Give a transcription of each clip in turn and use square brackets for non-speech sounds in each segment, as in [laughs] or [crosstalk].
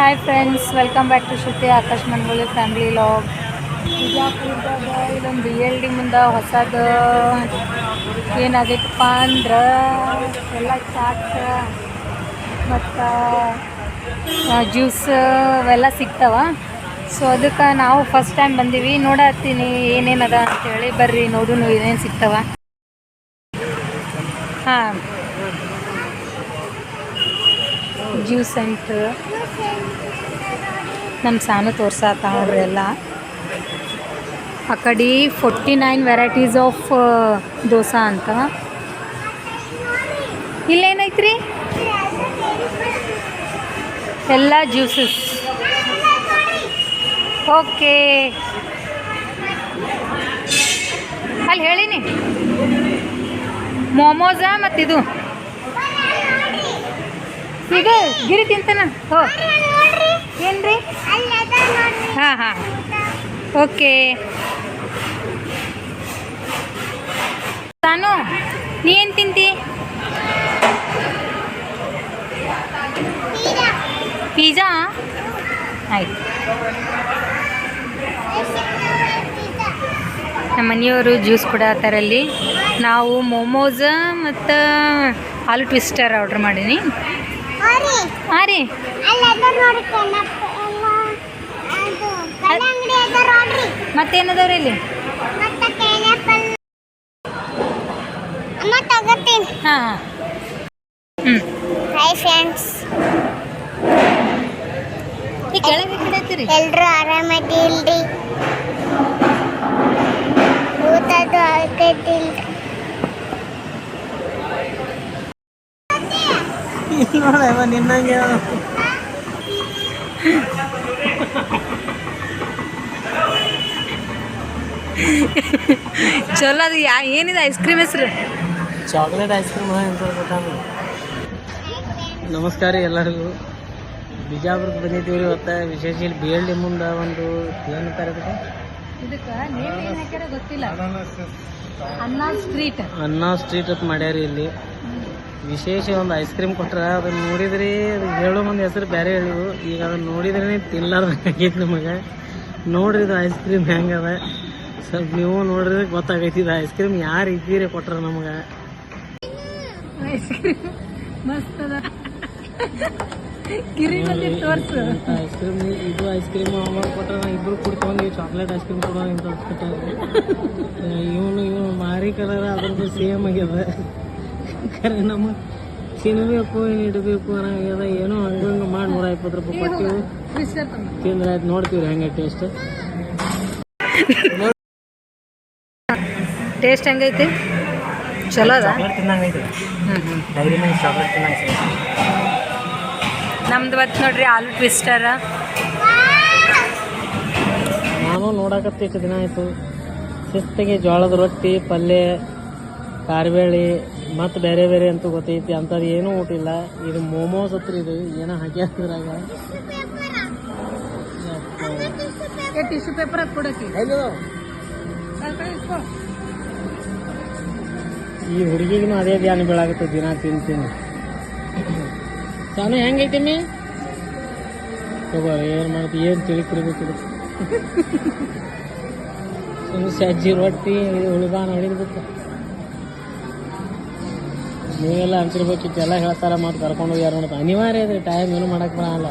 Hi friends welcome back to Shruti Akash Mangoli family vlog ಬಿಜಾಪುರದಾಗ ಇಲ್ಲೊಂದು B L D ಮುಂದೆ ಹೊಸದು ಏನಾಗೈತಪ್ಪ ಅಂದ್ರೆ ಎಲ್ಲ ಮತ್ತು ಜ್ಯೂಸ್ ಅವೆಲ್ಲ ಸಿಗ್ತಾವ. ಸೊ ಅದಕ್ಕೆ ನಾವು ಫಸ್ಟ್ ಟೈಮ್ ಬಂದೀವಿ. ನೋಡತ್ತೀನಿ ಏನೇನದ ಅಂತೇಳಿ. ಬರ್ರಿ ನೋಡು ಏನೇನು ಸಿಗ್ತಾವ. ಹಾಂ. ಜ್ಯೂಸ್ ಸೆಂಟ್ರ್ ನಮ್ಮ ಸಾನು ತೋರ್ಸಾತ ನೋಡ್ರಿ ಎಲ್ಲ. ಆ ಕಡೆ forty nine varieties of dosa ಅಂತ. ಇಲ್ಲೇನೈತ್ರಿ? ಎಲ್ಲ ಜ್ಯೂಸಸ್. ಓಕೆ. ಅಲ್ಲಿ ಹೇಳಿನಿ. ಮೊಮೋಸಾ ಮತ್ತಿದು. ಇದು ಗಿರಿ ತಿಂತಾನ? ಹೋ. ಏನ್ರಿ? ಹಾಂ ಹಾಂ. ಓಕೆ. ತಾನು ನೀ ಏನು ತಿಂತಿ? ಪಿಜ್ಜಾ ಆಯ್ತು. ನಮ್ಮ ಮನೆಯವರು ಜ್ಯೂಸ್ ಕೊಡತ್ತಾರಲ್ಲಿ ನಾವು ಮೋಮೋಸ್ ಮತ್ತು ಆಲೂ ಟ್ವಿಸ್ಟರ್ ಆರ್ಡ್ರ್ ಮಾಡೀನಿ. ಹಾಂ ರೀ ಮತ್ತೇನದವ್ರಿ ಇಲ್ಲಿ? ಹಾಂ ಹಾಂ. ಹ್ಞೂ ಹಾಯ್ ಫ್ರೆಂಡ್ಸ್ ಈ ಕೆಳಗೆ ಎಲ್ಲರೂ ಆರಾಮದಿಲ್ರಿ ನೋಡವ ನಿನ್ನಂಗೆ ಚಲೋ ಅದು ಯಾ ಏನಿದೆ ಐಸ್ ಕ್ರೀಮ್ ಹೆಸರು? ಚಾಕ್ಲೇಟ್ ಐಸ್ ಕ್ರೀಮ್ ಅಂತ ನಮಸ್ಕಾರ ರೀ ಎಲ್ಲರಿಗೂ. ಬಿಜಾಪುರಕ್ಕೆ ಬಂದಿದ್ದೀವಿ ರೀ ಇವತ್ತು. ವಿಶೇಷ ಇಲ್ಲಿ ಬಿ ಎಲ್ ಡಿ ಮುಂದೆ ಒಂದು ಏನಂತಾರೆ ಇದಕ್ಕೆ ನೇಮ್ ಏನು ಗೊತ್ತಿಲ್ಲ. ಅನ್ನ ಸ್ಟ್ರೀಟ್ ಅನ್ನ ಸ್ಟ್ರೀಟ್ ಅಂತ ಮಾಡ್ಯಾರ ಇಲ್ಲಿ. ವಿಶೇಷ ಒಂದು ಐಸ್ ಕ್ರೀಮ್ ಕೊಟ್ರ ಅದನ್ನ ನೋಡಿದ್ರಿ ಅದು ಹೇಳೋ ಮಂದಿ ಹೆಸರು ಬೇರೆ ಹೇಳಿವು ಈಗ ಅದನ್ನ ನೋಡಿದ್ರೇ ತಿನ್ಲಾರ್ದಾಗೈತಿ ನಮಗೆ. ನೋಡ್ರಿ ಇದು ಐಸ್ ಕ್ರೀಮ್ ಹೆಂಗದ ಸ್ವಲ್ಪ ನೀವು ನೋಡ್ರಿ ಗೊತ್ತಾಗೈತಿ ಇದು ಐಸ್ ಕ್ರೀಮ್ ಯಾರು ಇದ್ದೀರಿ ಕೊಟ್ರ ನಮಗೆ. ಐಸ್ ಕ್ರೀಮ್ ಮಸ್ತ್ ಅದ. ತೋರ್ಸು. ಐಸ್ ಕ್ರೀಮ್ ಇದು ಐಸ್ ಕ್ರೀಮ್ ಅವಾಗ ಕೊಟ್ರೆ ನಾ ಇಬ್ರು ಕುಡ್ಕೊಂಡ್ವಿ ಚಾಕ್ಲೇಟ್ ಐಸ್ ಕ್ರೀಮ್ ಕೊಡೋ ಇಂತ ಇವನು ಇವನು ಮಾರಿ ಕಲರ್ ಅದ್ರದ್ದು ಸೇಮ್ ಆಗ್ಯದ. ಖರೆ ನಮ್ಮ ತಿನ್ಬೇಕು ಏನು ಇಡಬೇಕು ಅನ್ನೋದ ಏನೋ ಹಂಗಂಗೆ ಮಾಡಿ ನೂರ ಇಪ್ಪತ್ತು ರೂಪಾಯಿ ಕೊಟ್ಟಿವಿ ತಿಂದ್ರೆ ಆಯ್ತು ನೋಡ್ತೀವಿ ಹೆಂಗೆ ಟೇಸ್ಟ್. ಟೇಸ್ಟ್ ಹೆಂಗೈತಿ? ಚಲೋ ಅದ? ಡೈರಿ ಚಾಕ್ಲೇಟ್ ನಮ್ದು ಬತ್ ನೋಡ್ರಿ ಆಲೂ ಟ್ವಿಸ್ಟರ್ ನಾನು ನೋಡಕತ್ತೆ ಇಷ್ಟು ದಿನ ಆಯಿತು. ಶಿಸ್ತಿಗೆ ಜೋಳದ ರೊಟ್ಟಿ ಪಲ್ಯ ಕಾರ್ಬೇಳಿ ಮತ್ತು ಬೇರೆ ಬೇರೆ ಅಂತೂ ಗೊತ್ತೈತಿ. ಅಂಥದ್ದು ಏನೂ ಊಟಿಲ್ಲ ಇದು ಮೋಮೋಸ್ ಹತ್ರ ಇದು. ಏನೋ ಹಾಕ್ಯಾದ್ರಾಗ ಟಿಶ್ಯೂ ಪೇಪರ್ ಕೊಡಕ್ಕೆ. ಈ ಹುಡುಗಿಗೂ ಅದೇ ಧ್ಯಾನ ಬೀಳಾಗುತ್ತೆ ದಿನ ತಿಂತೀನಿ ಸಾನು ಹೆಂಗೈತಿ ಮೀ ತಗೋ ಏನು ಮಾಡ್ತಿ? ಏನು ತಿಳಿತಿರ್ಬೇಕು ಇದು [laughs] ಸುಮ್ಮನೆ ಸಜ್ಜಿ ರೊಟ್ಟಿ ಉಳಿದಾನ ಹೊಡಿದ್ಬಿಟ್ಟು. ನೀವೆಲ್ಲ ಅಂತಿರ್ಬೇಕಿತ್ತು, ಎಲ್ಲ ಹೇಳ್ತಾರ ಮತ್ತು ಕರ್ಕೊಂಡು ಹೋಗ್ಯಾರ ಯಾರು ಅನಿವಾರ್ಯ ಇದೆ ಟೈಮ್ ಏನು ಮಾಡಕ್ಕೆ ಬರಲ್ಲ.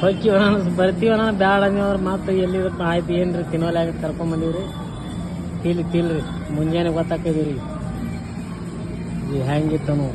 ಹೋಗಿ ಬರ್ತೀವಿ ಬೇಡ ಬ್ಯಾಡ ಅಂದ್ರವ್ರು ಮತ್ತು ಎಲ್ಲಿ ಆಯ್ತು ಏನು ರೀ ತಿನ್ನೋಲ್ಲ ಆಗಿ ರೀ ತಿಲ್, ತಿಲ್ರಿ, ಮುಂಜಾನೆ ಗೊತ್ತಾಕಿದೀವಿ ರೀ ಹೆಂಗಿತ್ತು ನಾವು